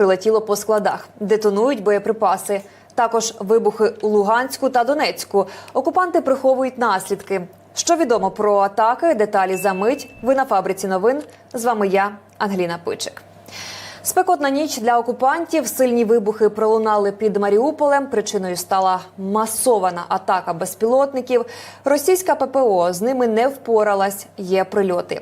Прилетіло по складах, детонують боєприпаси. Також вибухи у Луганську та Донецьку. Окупанти приховують наслідки. Що відомо про атаки? Деталі за мить. Ви на фабриці новин. З вами я, Ангеліна Пичик. Спекотна ніч для окупантів. Сильні вибухи пролунали під Маріуполем. Причиною стала масована атака безпілотників. Російська ППО з ними не впоралась. Є прильоти.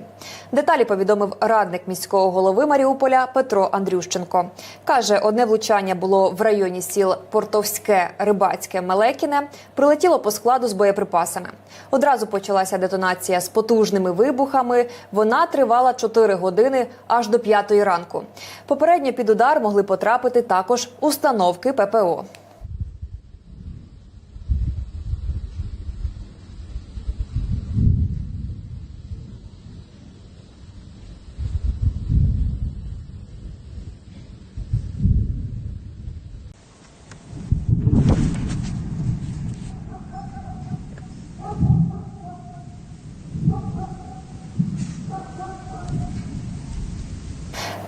Деталі повідомив радник міського голови Маріуполя Петро Андрющенко. каже, одне влучання було в районі сіл Портовське, Рибацьке, Мелекіне. Прилетіло по складу з боєприпасами. Одразу почалася детонація з потужними вибухами. Вона тривала 4 години аж до 5 ранку. Попередньо під удар могли потрапити також установки ППО.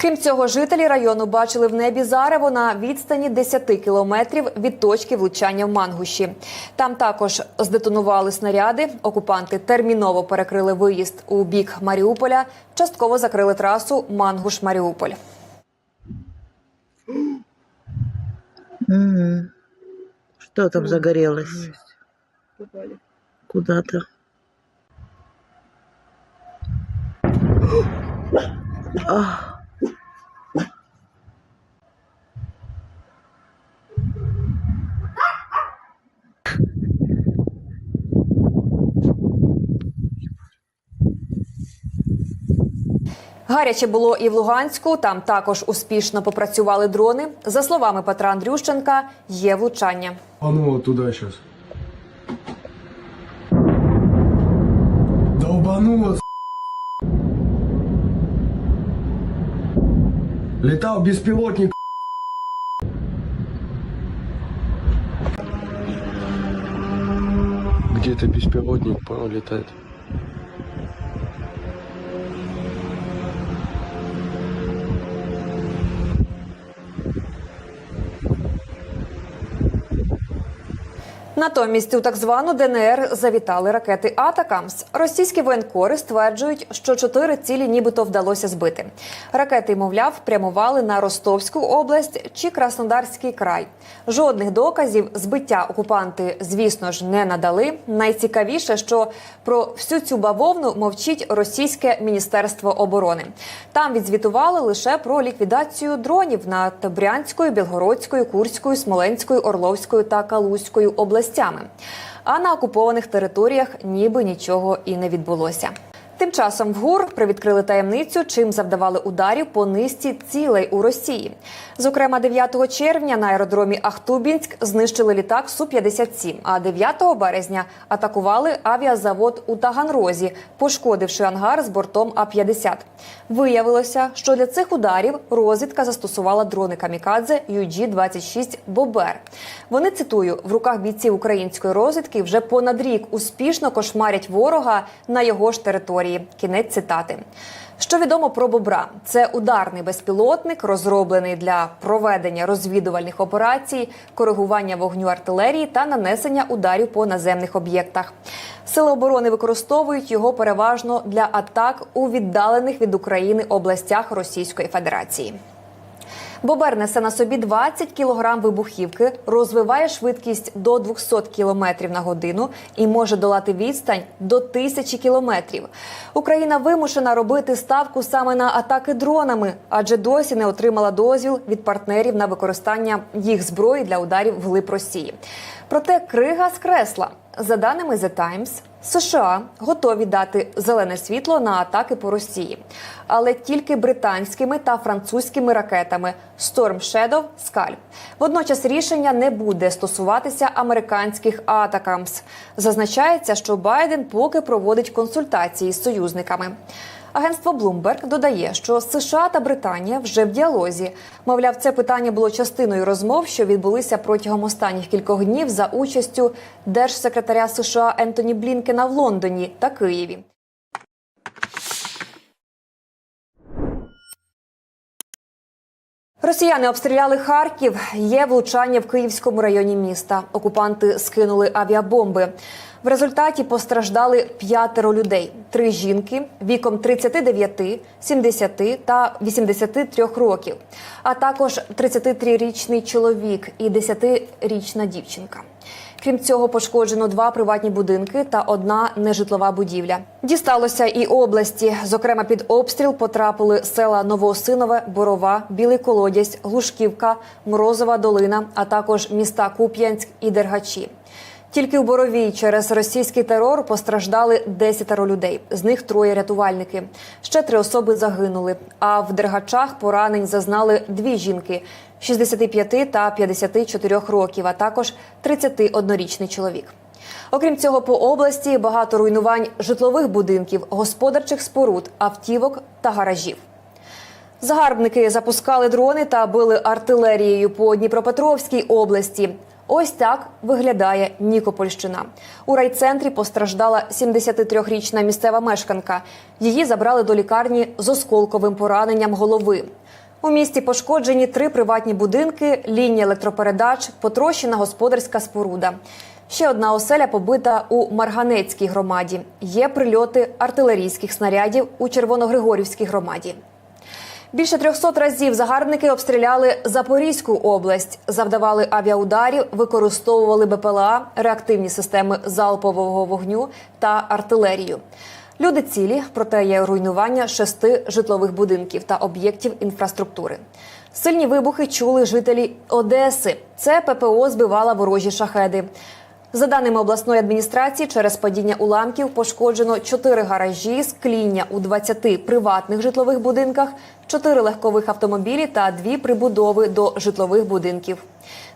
Крім цього, жителі району бачили в небі зарево на відстані 10 кілометрів від точки влучання в Мангуші. Там також здетонували снаряди. Окупанти терміново перекрили виїзд у бік Маріуполя, частково закрили трасу Мангуш-Маріуполь. Мгм. Что там загорелось? попали. Куда-то. Ах, Гаряче було і в Луганську. Там також успішно попрацювали дрони. За словами Петра Андрющенка, є влучання. А ну туда сейчас. Долбануло, с***. Летал беспилотник. Где-то беспилотник, понял, летает. Натомість у так звану ДНР завітали ракети Атакамс. Російські воєнкори стверджують, що чотири цілі нібито вдалося збити. Ракети, мовляв, прямували на Ростовську область чи Краснодарський край. Жодних доказів збиття окупанти, звісно ж, не надали. Найцікавіше, що про всю цю бавовну мовчить російське міністерство оборони. Там відзвітували лише про ліквідацію дронів над Брянською, Білгородською, Курською, Смоленською, Орловською та Калузькою областями. А на окупованих територіях ніби нічого і не відбулося. Тим часом в ГУР привідкрили таємницю, чим завдавали ударів по низці цілей у Росії. Зокрема, 9 червня на аеродромі Ахтубінськ знищили літак Су-57, а 9 березня атакували авіазавод у Таганрозі, пошкодивши ангар з бортом А-50. Виявилося, що для цих ударів розвідка застосувала дрони камікадзе UG-26 Бобер. Вони цитую в руках бійців української розвідки вже понад рік успішно кошмарять ворога на його ж території. Кінець цитати. Що відомо про бобра? Це ударний безпілотник, розроблений для проведення розвідувальних операцій, коригування вогню артилерії та нанесення ударів по наземних об'єктах. Сили оборони використовують його переважно для атак у віддалених від України областях Російської Федерації. Бобер несе на собі 20 кілограм вибухівки, розвиває швидкість до 200 кілометрів на годину і може долати відстань до 1000 кілометрів. Україна вимушена робити ставку саме на атаки дронами, адже досі не отримала дозвіл від партнерів на використання їх зброї для ударів вглиб Росії. Проте крига скресла. За даними The Times, США готові дати зелене світло на атаки по Росії, але тільки британськими та французькими ракетами Storm Shadow, Скальп. Водночас рішення не буде стосуватися американських атакамс. Зазначається, що Байден поки проводить консультації з союзниками. Агентство Bloomberg додає, що США та Британія вже в діалозі. Мовляв, це питання було частиною розмов, що відбулися протягом останніх кількох днів за участю держсекретаря США Ентоні Блінкена в Лондоні та Києві. Росіяни обстріляли Харків. Є влучання в Київському районі міста. Окупанти скинули авіабомби. В результаті постраждали п'ятеро людей: три жінки віком 39, 70 та 83 років, а також 33-річний чоловік і 10-річна дівчинка. Крім цього, пошкоджено два приватні будинки та одна нежитлова будівля. Дісталося і області. Зокрема, під обстріл потрапили села Новоосинове, Борова, Білий Колодязь, Глушківка, Морозова Долина, а також міста Куп'янськ і Дергачі. Тільки в Боровій через російський терор постраждали 10 людей. З них троє рятувальники. Ще три особи загинули. А в Дергачах поранень зазнали дві жінки: 65 та 54 років, а також 31-річний чоловік. Окрім цього, по області багато руйнувань житлових будинків, господарчих споруд, автівок та гаражів. Загарбники запускали дрони та били артилерією по Дніпропетровській області. Ось так виглядає Нікопольщина. У райцентрі постраждала 73-річна місцева мешканка. Її забрали до лікарні з осколковим пораненням голови. У місті пошкоджені три приватні будинки, лінія електропередач, потрощена господарська споруда. Ще одна оселя побита у Марганецькій громаді. Є прильоти артилерійських снарядів у Червоногригорівській громаді. Більше 300 разів загарбники обстріляли Запорізьку область, завдавали авіаударів, використовували БПЛА, реактивні системи залпового вогню та артилерію. Люди цілі, проте є руйнування шести житлових будинків та об'єктів інфраструктури. Сильні вибухи чули жителі Одеси. Це ППО збивала ворожі шахеди. За даними обласної адміністрації, через падіння уламків пошкоджено 4 гаражі, скління у 20 приватних житлових будинках, 4 легкових автомобілі та 2 прибудови до житлових будинків.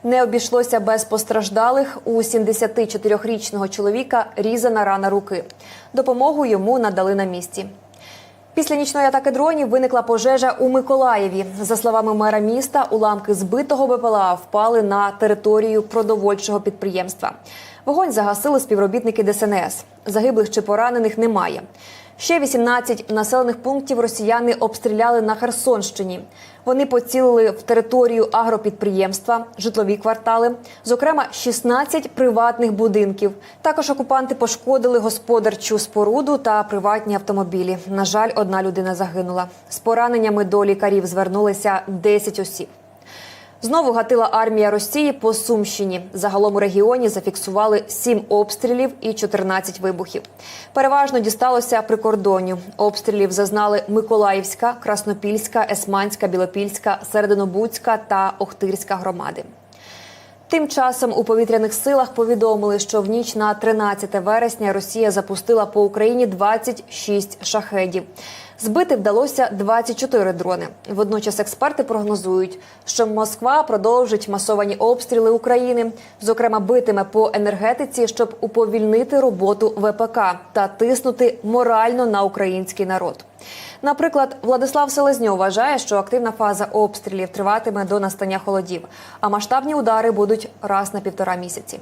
Не обійшлося без постраждалих у 74-річного чоловіка різана рана руки. Допомогу йому надали на місці. Після нічної атаки дронів виникла пожежа у Миколаєві. За словами мера міста, уламки збитого БПЛА впали на територію продовольчого підприємства. Вогонь загасили співробітники ДСНС. Загиблих чи поранених немає. Ще 18 населених пунктів росіяни обстріляли на Херсонщині. Вони поцілили в територію агропідприємства, житлові квартали, зокрема 16 приватних будинків. Також окупанти пошкодили господарчу споруду та приватні автомобілі. На жаль, одна людина загинула. З пораненнями до лікарів звернулися 10 осіб. Знову гатила армія Росії по Сумщині. Загалом у регіоні зафіксували 7 обстрілів і 14 вибухів. Переважно дісталося прикордонню. Обстрілів зазнали Миколаївська, Краснопільська, Есманська, Білопільська, Серединобудська та Охтирська громади. Тим часом у повітряних силах повідомили, що в ніч на 13 вересня Росія запустила по Україні 26 шахедів. Збити вдалося 24 дрони. Водночас експерти прогнозують, що Москва продовжить масовані обстріли України, зокрема битиме по енергетиці, щоб уповільнити роботу ВПК та тиснути морально на український народ. Наприклад, Владислав Селезньов вважає, що активна фаза обстрілів триватиме до настання холодів, а масштабні удари будуть раз на півтора місяці.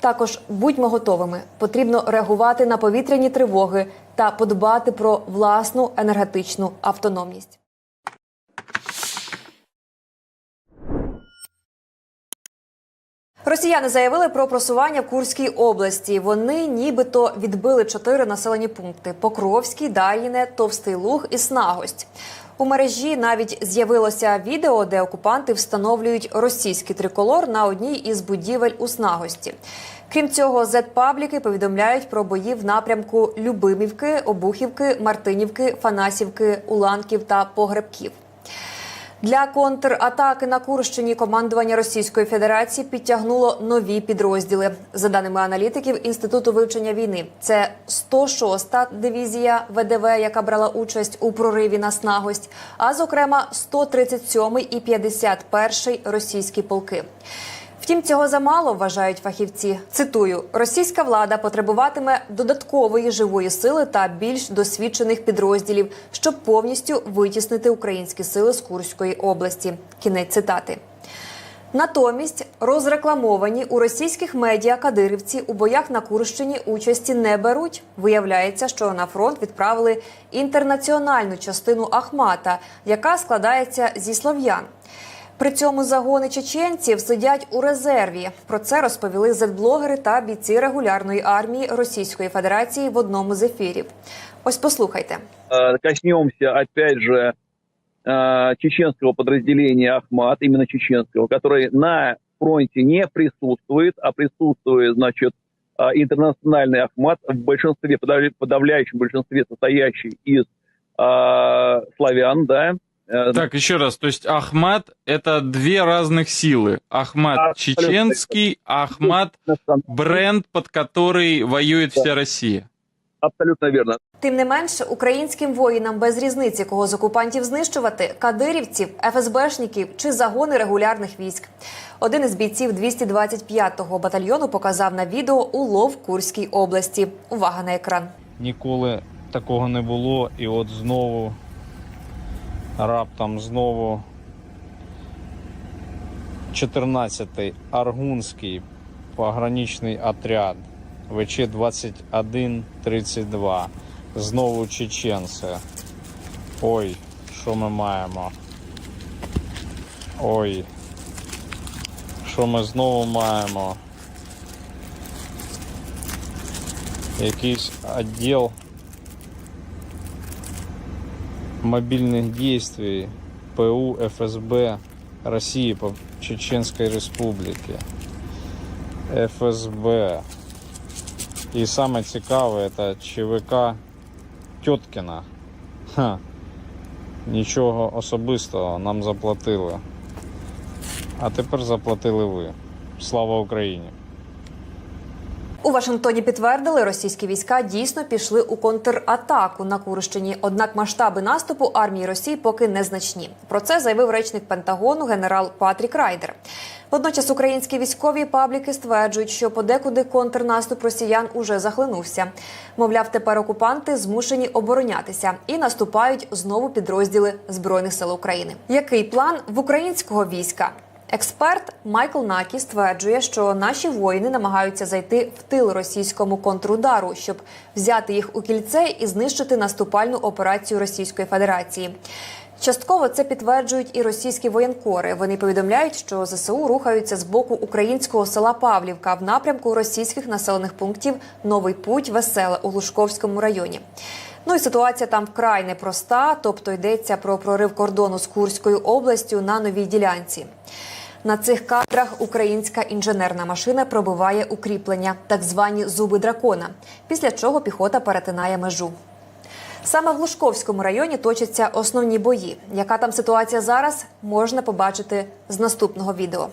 Також будьмо готовими. Потрібно реагувати на повітряні тривоги та подбати про власну енергетичну автономність. Росіяни заявили про просування в Курській області. Вони нібито відбили чотири населені пункти: Покровський, Дар'їне, Товстий Луг і Снагость. У мережі навіть з'явилося відео, де окупанти встановлюють російський триколор на одній із будівель у Снагості. Крім цього, зет-пабліки повідомляють про бої в напрямку Любимівки, Обухівки, Мартинівки, Фанасівки, Уланків та Погребків. Для контратаки на Курщині командування Російської Федерації підтягнуло нові підрозділи. За даними аналітиків Інституту вивчення війни, це 106-та дивізія ВДВ, яка брала участь у прориві на снагость, а зокрема 137-й і 51-й російські полки. Втім, цього замало вважають фахівці. Цитую: російська влада потребуватиме додаткової живої сили та більш досвідчених підрозділів, щоб повністю витіснити українські сили з Курської області. Кінець цитати. Натомість розрекламовані у російських медіа кадирівці у боях на Курщині участі не беруть. Виявляється, що на фронт відправили інтернаціональну частину Ахмата, яка складається зі слов'ян. При цьому загони чеченців сидять у резерві. Про це розповіли зетблогери та бійці регулярної армії Російської Федерації в одному з ефірів. Ось послухайте. Э, коснемся, опять же, э, чеченского подразделения Ахмат, именно чеченского, который на фронте не присутствует, а присутствует, значит, э, интернациональный Ахмат в большинстве, подавля- подавляющем большинстве состоящий из э, славян, да. Э, Так, еще раз, то есть Ахмат это две разных силы. Ахмат Абсолютно. чеченский, Ахмат национ- бренд, под который воюет вся Россия. Абсолютно верно. Тим не менш, українським воїнам без різниці, кого з окупантів знищувати кадирівців, ФСБшників чи загони регулярних військ. Один із бійців 225-го батальйону показав на відео улов в Курській області. Увага на екран. Ніколи такого не було, і от знову раптом знову 14-й Аргунський пограничний отряд ВЧ 2132. Знову чеченці. Ой, що ми маємо? Ой. Що ми знову маємо? Якийсь відділ мобильных действий ПУ ФСБ России по Чеченской Республике. ФСБ. І саме цікаве це ЧВК Тьоткіна. Ха. Нічого особистого нам заплатили. А тепер заплатили ви. Слава Україні! У Вашингтоні підтвердили, російські війська дійсно пішли у контратаку на Курщині. Однак масштаби наступу армії Росії поки незначні. Про це заявив речник Пентагону генерал Патрік Райдер. Водночас українські військові пабліки стверджують, що подекуди контрнаступ росіян уже захлинувся. Мовляв, тепер окупанти змушені оборонятися і наступають знову підрозділи збройних сил України. Який план в українського війська? Експерт Майкл Накі стверджує, що наші воїни намагаються зайти в тил російському контрудару, щоб взяти їх у кільце і знищити наступальну операцію Російської Федерації. Частково це підтверджують і російські воєнкори. Вони повідомляють, що ЗСУ рухаються з боку українського села Павлівка в напрямку російських населених пунктів Новий Путь, Веселе у Лужковському районі. Ну і ситуація там вкрай непроста, тобто йдеться про прорив кордону з Курською областю на новій ділянці. На цих кадрах українська інженерна машина пробиває укріплення, так звані зуби дракона, після чого піхота перетинає межу. Саме в Лужковському районі точаться основні бої. Яка там ситуація зараз, можна побачити з наступного відео.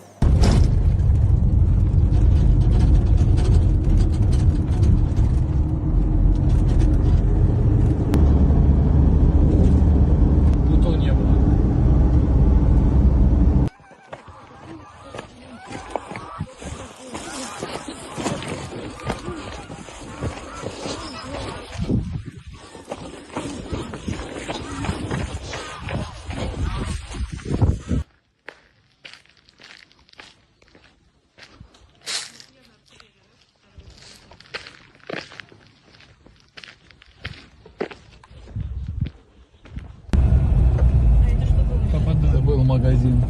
Это был магазин.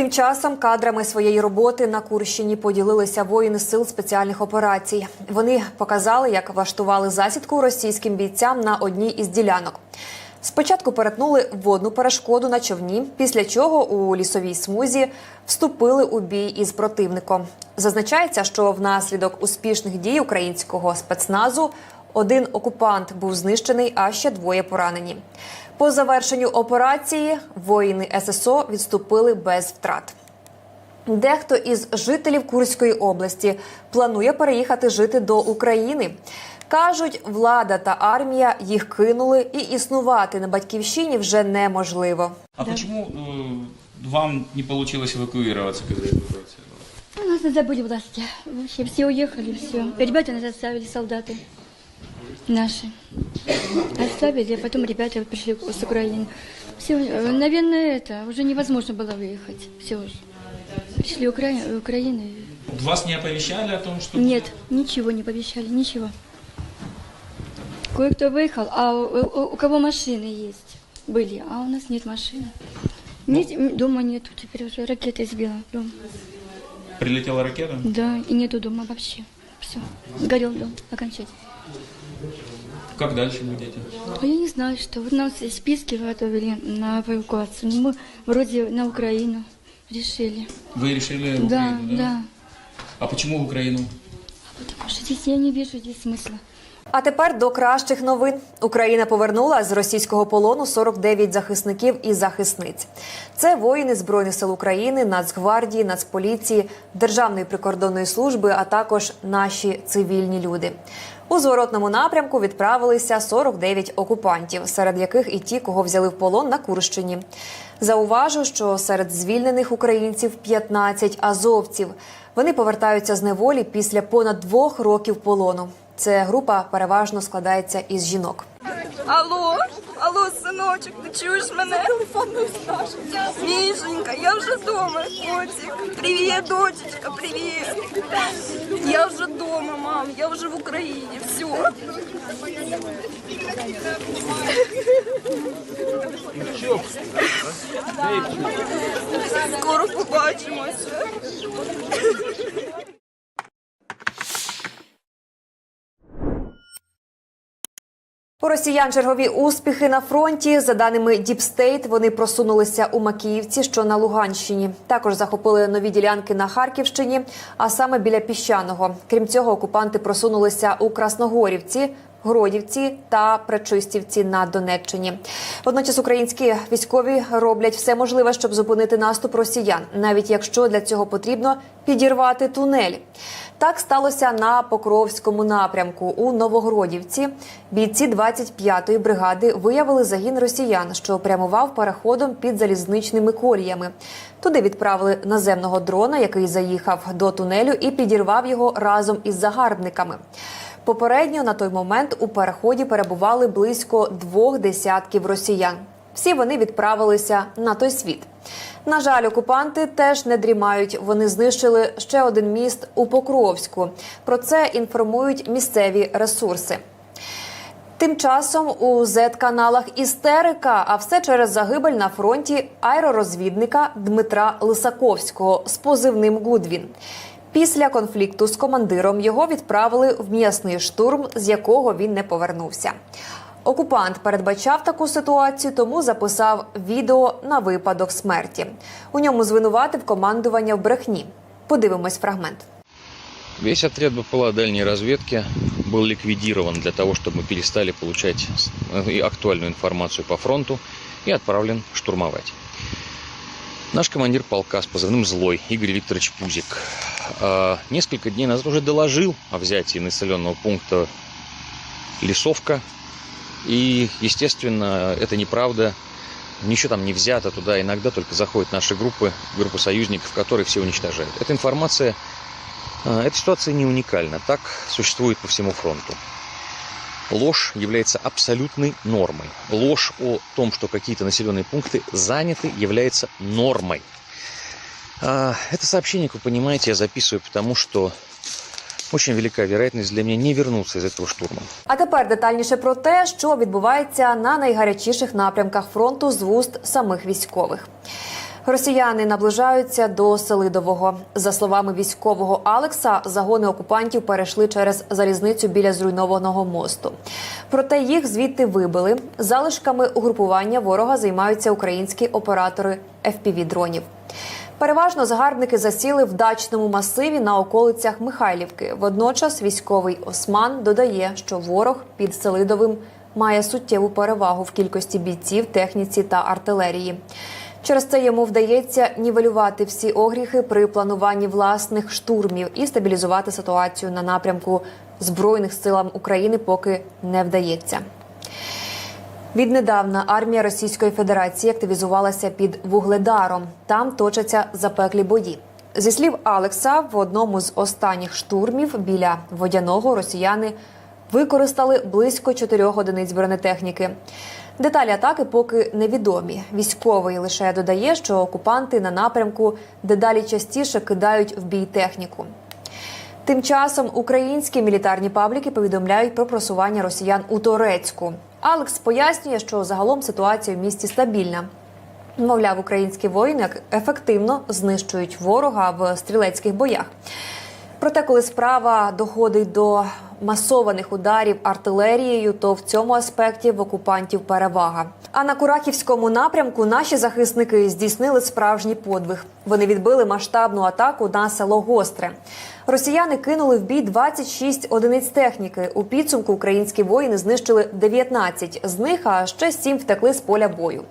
Тим часом кадрами своєї роботи на Курщині поділилися воїни сил спеціальних операцій. Вони показали, як влаштували засідку російським бійцям на одній із ділянок. Спочатку перетнули водну перешкоду на човні, після чого у лісовій смузі вступили у бій із противником. Зазначається, що внаслідок успішних дій українського спецназу один окупант був знищений, а ще двоє поранені. По завершенню операції воїни ССО відступили без втрат. Дехто із жителів Курської області планує переїхати жити до України. Кажуть, влада та армія їх кинули, і існувати на батьківщині вже неможливо. А почему э, вам не получилось эвакуироваться, когда эвакуация была? У нас нас забыли власти. Вообще все уехали, все. Ребята нас оставили, солдаты Наши. Оставили, а потом ребята пришли с Украины. Все, наверное, это уже невозможно было выехать. Все уже. Пришли Укра... Украины. Вас не оповещали о том, что... Нет, ничего не пообещали, ничего. Кое-кто выехал, а у, у- у кого машины есть, были, а у нас нет машин. Нет, м, дома нету, теперь уже ракета сбила дом. Прилетела ракета? Да, и нету дома вообще. Все, сгорел дом окончательно. Как дальше будете? А я не знаю, что. Вот нас списки готовили на эвакуацию. но Мы вроде на Украину решили. Вы решили в Да, Украину, да. А почему в Украину? Потому что здесь я не вижу здесь смысла. А тепер до кращих новин. Україна повернула з російського полону 49 захисників і захисниць. Це воїни Збройних сил України, Нацгвардії, Нацполіції, Державної прикордонної служби, а також наші цивільні люди. У зворотному напрямку відправилися 49 окупантів, серед яких і ті, кого взяли в полон на Курщині. Зауважу, що серед звільнених українців 15 азовців. Вони повертаються з неволі після понад двох років полону. Це група переважно складається із жінок. Алло, алло, синочок, ти чуєш мене? Мішенька, я вже вдома, котик. Привіт, дочечка, привіт. Я вже вдома, мам, я вже в Україні, все. Скоро побачимося. Росіян чергові успіхи на фронті. За даними Діпстейт, вони просунулися у Макіївці, що на Луганщині. Також захопили нові ділянки на Харківщині, а саме біля піщаного. Крім цього, окупанти просунулися у Красногорівці. Гродівці та Пречистівці на Донеччині. Водночас українські військові роблять все можливе, щоб зупинити наступ росіян, навіть якщо для цього потрібно підірвати тунель. Так сталося на Покровському напрямку у Новогродівці. Бійці 25-ї бригади виявили загін росіян, що прямував переходом під залізничними коліями. Туди відправили наземного дрона, який заїхав до тунелю і підірвав його разом із загарбниками. Попередньо на той момент у переході перебували близько двох десятків росіян. Всі вони відправилися на той світ. На жаль, окупанти теж не дрімають. Вони знищили ще один міст у Покровську. Про це інформують місцеві ресурси. Тим часом у Z-каналах істерика, а все через загибель на фронті аеророзвідника Дмитра Лисаковського з позивним Гудвін. Після конфлікту з командиром його відправили в м'ясний штурм, з якого він не повернувся. Окупант передбачав таку ситуацію, тому записав відео на випадок смерті. У ньому звинуватив командування в брехні. Подивимось фрагмент. Весь отряд БПЛА дальней разведки был ликвидирован для того, чтобы мы перестали получать э, и актуальную информацию по фронту и отправлен штурмовать. Наш командир полка с позывным «Злой» Игорь Викторович Пузик э, несколько дней назад уже доложил о взятии населенного пункта Лесовка. И, естественно, это неправда. Ничего там не взято туда. Иногда только заходят наши группы, группы союзников, которые все уничтожают. Эта информация а, Эта ситуация не уникальна, так существует по всему фронту. Ложь является абсолютной нормой. Ложь о том, что какие-то населенные пункты заняты, является нормой. А, Это сообщение, как вы понимаете, я записываю потому, что очень велика вероятность для меня не вернуться из этого штурма. А тепер детальніше про те, що відбувається на найгарячіших напрямках фронту з вуст самих військових. Росіяни наближаються до Селидового. За словами військового Алекса, загони окупантів перейшли через залізницю біля зруйнованого мосту. Проте їх звідти вибили. Залишками угрупування ворога займаються українські оператори fpv дронів. Переважно загарбники засіли в дачному масиві на околицях Михайлівки. Водночас військовий Осман додає, що ворог під Селидовим має суттєву перевагу в кількості бійців, техніці та артилерії. Через це йому вдається нівелювати всі огріхи при плануванні власних штурмів і стабілізувати ситуацію на напрямку збройних силам України поки не вдається. Віднедавна армія Російської Федерації активізувалася під Вугледаром. Там точаться запеклі бої. Зі слів Алекса, в одному з останніх штурмів біля водяного росіяни використали близько чотирьох одиниць бронетехніки. Деталі атаки поки невідомі. Військовий лише додає, що окупанти на напрямку дедалі частіше кидають в бій техніку. Тим часом українські мілітарні пабліки повідомляють про просування росіян у Торецьку. Алекс пояснює, що загалом ситуація в місті стабільна. Мовляв, українські воїни ефективно знищують ворога в стрілецьких боях. Проте, коли справа доходить до масованих ударів артилерією, то в цьому аспекті в окупантів перевага. А на Курахівському напрямку наші захисники здійснили справжній подвиг. Вони відбили масштабну атаку на село Гостре. Росіяни кинули в бій 26 одиниць техніки. У підсумку українські воїни знищили 19 з них, а ще 7 втекли з поля бою.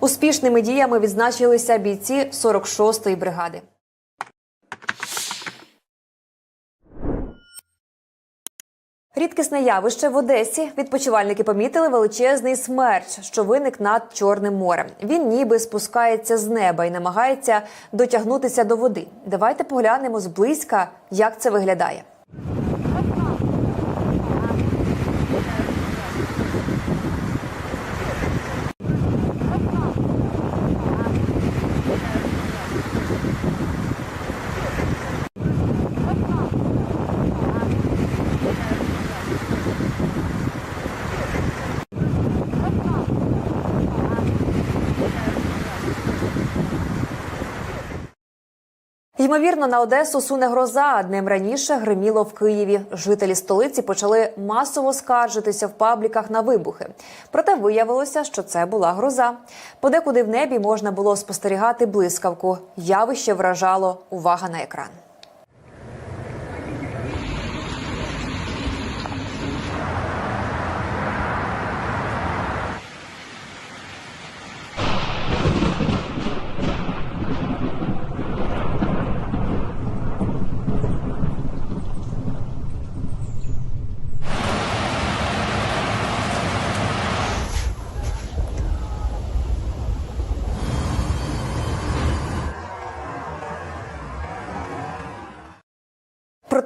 Успішними діями відзначилися бійці 46-ї бригади. Рідкісне явище в Одесі. Відпочивальники помітили величезний смерч, що виник над Чорним морем. Він ніби спускається з неба і намагається дотягнутися до води. Давайте поглянемо зблизька, як це виглядає. Ймовірно, на Одесу суне гроза. Днем раніше гриміло в Києві. Жителі столиці почали масово скаржитися в пабліках на вибухи. Проте виявилося, що це була гроза. Подекуди в небі можна було спостерігати блискавку. Явище вражало. Увага на екран.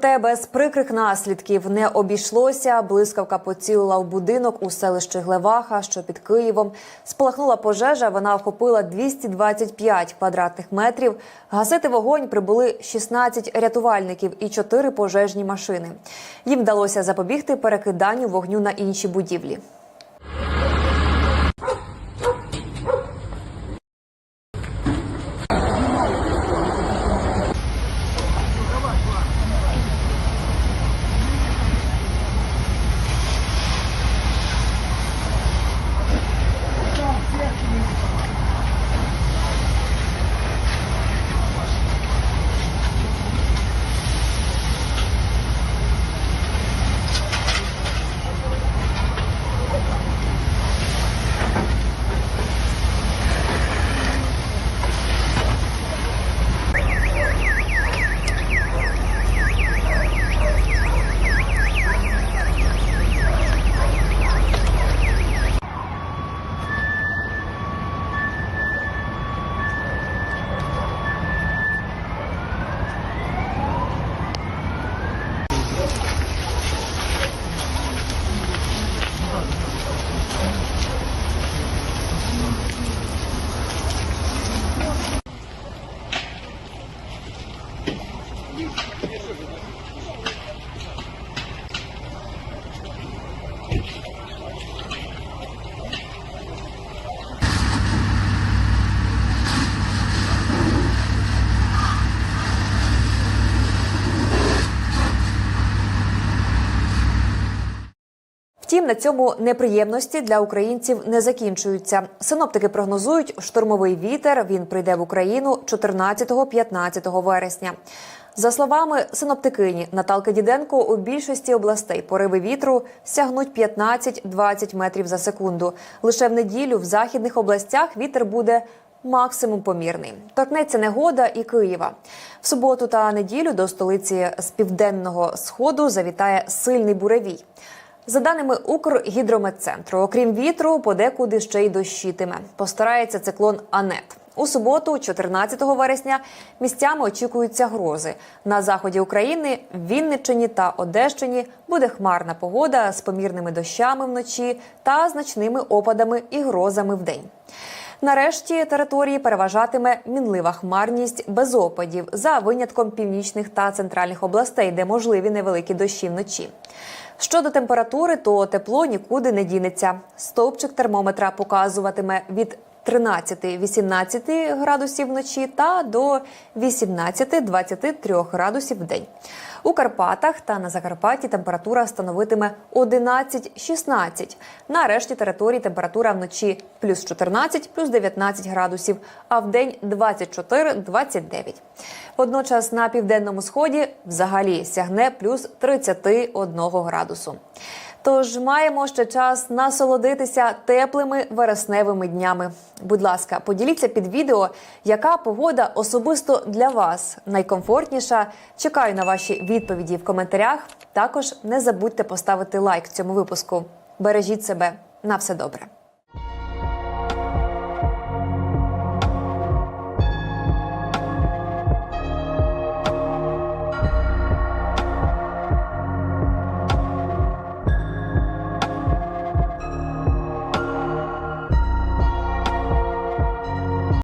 Проте без прикрих наслідків не обійшлося. Блискавка поцілила в будинок у селищі Глеваха, що під Києвом. Спалахнула пожежа. Вона охопила 225 квадратних метрів. Гасити вогонь прибули 16 рятувальників і 4 пожежні машини. Їм вдалося запобігти перекиданню вогню на інші будівлі. На цьому неприємності для українців не закінчуються. Синоптики прогнозують штурмовий вітер. Він прийде в Україну 14-15 вересня. За словами синоптикині Наталки Діденко, у більшості областей пориви вітру сягнуть 15-20 метрів за секунду. Лише в неділю в західних областях вітер буде максимум помірний. Торкнеться негода і Києва. В суботу та неділю до столиці з південного сходу завітає сильний буревій. За даними Укргідрометцентру, окрім вітру, подекуди ще й дощитиме. Постарається циклон Анет. У суботу, 14 вересня, місцями очікуються грози. На заході України, Вінниччині та Одещині буде хмарна погода з помірними дощами вночі та значними опадами і грозами вдень. Нарешті території переважатиме мінлива хмарність без опадів за винятком північних та центральних областей, де можливі невеликі дощі вночі. Щодо температури, то тепло нікуди не дінеться. Стовпчик термометра показуватиме від 13-18 градусів вночі та до 18-23 градусів в день. У Карпатах та на Закарпатті температура становитиме 11-16. На решті території температура вночі плюс 14, плюс 19 градусів, а в день 24-29. Водночас на південному сході взагалі сягне плюс 31 градусу. Тож маємо ще час насолодитися теплими вересневими днями. Будь ласка, поділіться під відео, яка погода особисто для вас найкомфортніша. Чекаю на ваші відповіді в коментарях. Також не забудьте поставити лайк цьому випуску. Бережіть себе на все добре.